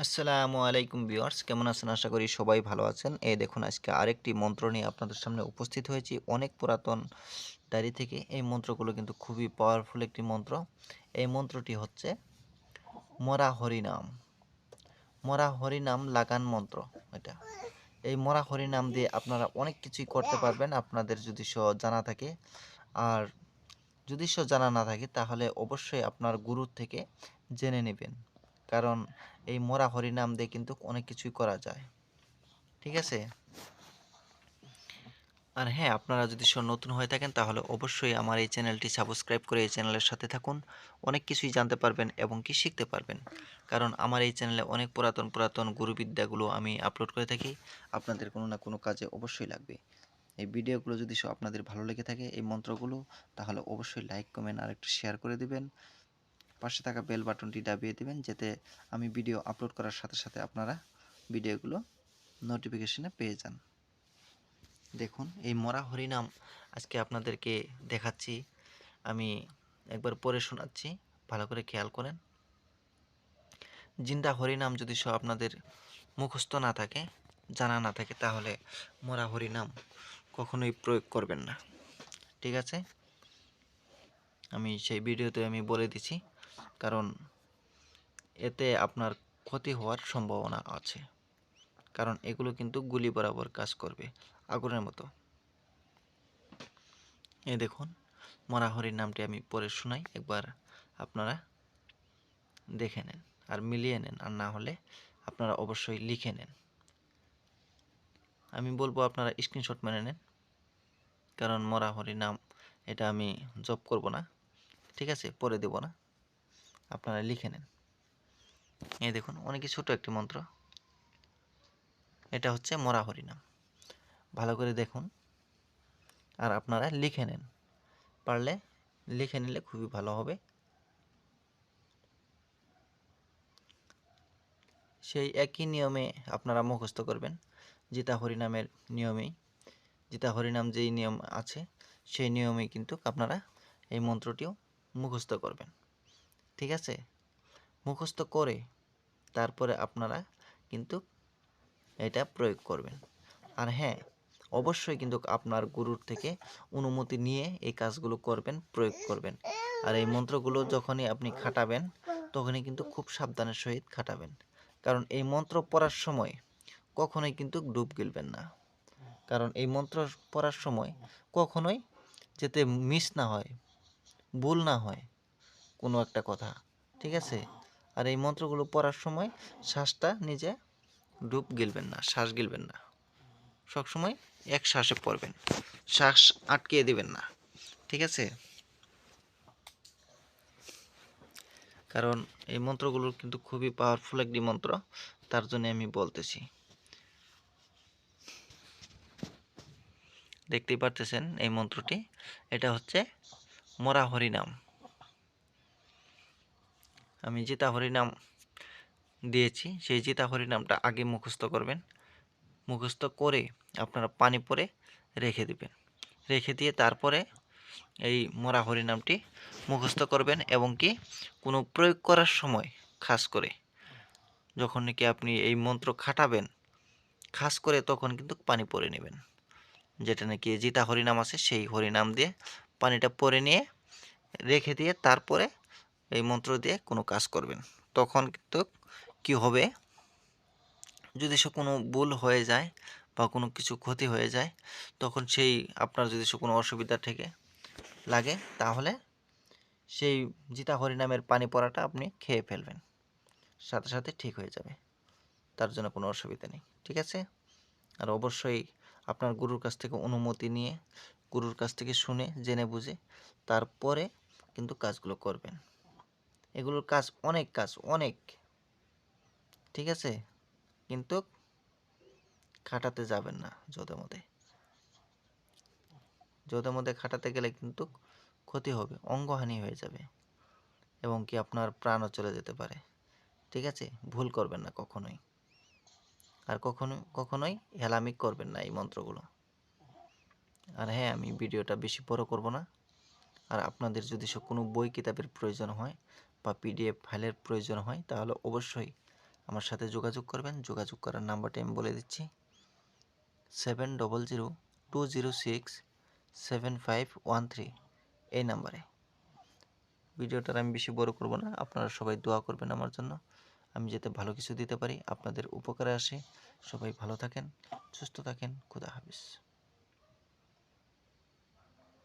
আসসালামু আলাইকুম ভিউয়ার্স, কেমন আছেন? আশা করি সবাই ভালো আছেন। এই দেখুন, আজকে আরেকটি মন্ত্র নিয়ে আপনাদের সামনে উপস্থিত হয়েছি। অনেক পুরাতন ডায়েরি থেকে এই মন্ত্রগুলো কিন্তু খুবই পাওয়ারফুল একটি মন্ত্র। এই মন্ত্রটি হচ্ছে, মরা হরিনাম। মরা হরিনাম লাগান মন্ত্র এটা। এই মরা হরিনাম দিয়ে আপনারা অনেক কিছুই করতে পারবেন। আপনাদের যদি স জানা থাকে, আর যদি স জানা না থাকে, তাহলে অবশ্যই আপনার গুরুর থেকে জেনে নেবেন। কারণ এই মরা হরিনাম দিয়ে কিন্তু অনেক কিছুই করা যায়। ঠিক আছে? আর হ্যাঁ আপনারা যদি সব নতুন হয়ে থাকেন, তাহলে অবশ্যই আমার এই চ্যানেলটি সাবস্ক্রাইব করে এই চ্যানেলের সাথে থাকুন। অনেক কিছুই জানতে পারবেন এবং কি শিখতে পারবেন। কারণ আমার এই চ্যানেলে অনেক পুরাতন পুরাতন গুরুবিদ্যাগুলো আমি আপলোড করে থাকি। আপনাদের কোনো না কোনো কাজে অবশ্যই লাগবে। এই ভিডিওগুলো যদি সব আপনাদের ভালো লেগে থাকে, এই মন্ত্রগুলো, তাহলে অবশ্যই লাইক, কমেন্ট আর একটু শেয়ার করে দিবেন। পাশে থাকা বেল বাটনটি দাবিয়ে দেবেন যাতে আমি ভিডিও আপলোড করার সাথে সাথে আপনারা ভিডিওগুলো নোটিফিকেশনে পেয়ে যান। দেখুন, এই মরা হরিনাম আজকে আপনাদেরকে দেখাচ্ছি। আমি একবার পরে শোনাচ্ছি, ভালো করে খেয়াল করেন। জিন্দা হরিনাম যদি সব আপনাদের মুখস্থ না থাকে, জানা না থাকে, তাহলে মরা হরিনাম কখনোই প্রয়োগ করবেন না। ঠিক আছে? আমি সেই ভিডিওতে আমি বলে দিছি। কারণ এতে আপনার ক্ষতি হওয়ার সম্ভাবনা আছে। কারণ এগুলো কিন্তু গুলি বরাবর কাজ করবে আগুনের মতো। এই দেখুন, মরাহরির নামটি আমি পরে শোনাই, একবার আপনারা দেখে নেন আর মিলিয়ে নেন, আর না হলে আপনারা অবশ্যই লিখে নেন। আমি বলব আপনারা স্ক্রিনশট মেনে নেন, কারণ মরাহরি নাম, এটা আমি জব করব না, ঠিক আছে? পরে দেব না। আপনারা লিখে নেন। এই দেখুন অনেকই ছোট একটি মন্ত্র। এটা হচ্ছে মরা হরিনাম ভালো করে দেখুন। আর আপনারা লিখে নেন। পারলে লিখে নিলে খুবই ভালো হবে। সেই একই নিয়মে আপনারা মুখস্থ করবেন। জিতা হরিনামের নিয়মেই। জিতা হরিনাম যেই নিয়ম আছে, সেই নিয়মেই কিন্তু আপনারা এই মন্ত্রটিও মুখস্থ করবেন। ঠিক আছে? মুখস্থ করে তারপরে আপনারা কিন্তু এটা প্রয়োগ করবেন। আর হ্যাঁ অবশ্যই কিন্তু আপনার গুরুর থেকে অনুমতি নিয়ে এই কাজগুলো করবেন, প্রয়োগ করবেন। আর এই মন্ত্রগুলো যখনই আপনি খাটাবেন, তখনই কিন্তু খুব সাবধানের সহিত খাটাবেন। কারণ এই মন্ত্র পড়ার সময় কখনোই কিন্তু ডুব গিলবেন না। কারণ এই মন্ত্র পড়ার সময় কখনোই যাতে মিস না হয়, ভুল না হয় কোনো একটা কথা, ঠিক আছে? আর এই মন্ত্রগুলো পড়ার সময় শ্বাসটা নিজে ডুব গিলবেন না, শ্বাস গিলবেন না। সবসময় এক শ্বাসে পড়বেন, শ্বাস আটকিয়ে দিবেন না, ঠিক আছে? কারণ এই মন্ত্রগুলো কিন্তু খুবই পাওয়ারফুল একটি মন্ত্র, তার জন্য আমি বলতেছি। দেখতেই পারতেছেন এই মন্ত্রটি? এটা হচ্ছে মরা হরিনাম আমি জিতা হরিনাম দিয়েছি, সেই জিতা হরিনামটা আগে মুখস্থ করবেন। মুখস্থ করে আপনারা পানি পরে রেখে দিবেন। রেখে দিয়ে তারপরে এই মরা হরিনামটি মুখস্থ করবেন এবং কি কোনো প্রয়োগ করার সময় খাস করে। যখন নাকি আপনি এই মন্ত্র খাটাবেন, খাস করে তখন কিন্তু পানি পরে নেবেন। যেটা নাকি জিতা হরিনাম আছে, সেই হরিনাম দিয়ে পানিটা পরে নিয়ে রেখে দিয়ে তারপরে এই মন্ত্র দিয়ে কোনো কাজ করবেন। তখন কিন্তু কি হবে? যদি সে কোনো ভুল হয়ে যায় বা কোনো কিছু ক্ষতি হয়ে যায়, তখন সেই আপনার যদি সে কোনো অসুবিধা থেকে লাগে, তাহলে সেই জিতা হরিনামের পানি পড়াটা আপনি খেয়ে ফেলবেন। সাথে সাথে ঠিক হয়ে যাবে। তার জন্য কোনো অসুবিধা নেই, ঠিক আছে? আর অবশ্যই আপনার গুরুর কাছ থেকে অনুমতি নিয়ে, গুরুর কাছ থেকে শুনে, জেনে বুঝে, তারপরে কিন্তু কাজগুলো করবেন। এগুলোর কাজ অনেক কাজ, অনেক। ঠিক আছে? কিন্তু খাটাতে যাবেন না যদে মধ্যে। যদে মধ্যে খাটাতে গেলে কিন্তু ক্ষতি হবে, অঙ্গহানি হয়ে যাবে। এবং কি আপনার প্রাণও চলে যেতে পারে। ঠিক আছে? ভুল করবেন না কখনোই। আর কখনো, কখনোই হেলামি করবেন না এই মন্ত্রগুলো। আর হ্যাঁ আমি ভিডিওটা বেশি বড় করব না। আর আপনাদের যদি কোনো বই কিতাবের প্রয়োজন হয় বা পিডিএফ ফাইলের প্রয়োজন হয়, তাহলে অবশ্যই আমার সাথে যোগাযোগ করবেন। যোগাযোগ করার নাম্বারটি আমি বলে দিচ্ছি। Seven double zero two zero six seven five one three এই নাম্বারে। ভিডিওটার আমি বেশি বড় করব না, আপনারা সবাই দোয়া করবেন আমার জন্য। আমি যাতে ভালো কিছু দিতে পারি, আপনাদের উপকারে আসে। সবাই ভালো থাকেন, সুস্থ থাকেন, খুদা হাফিজ।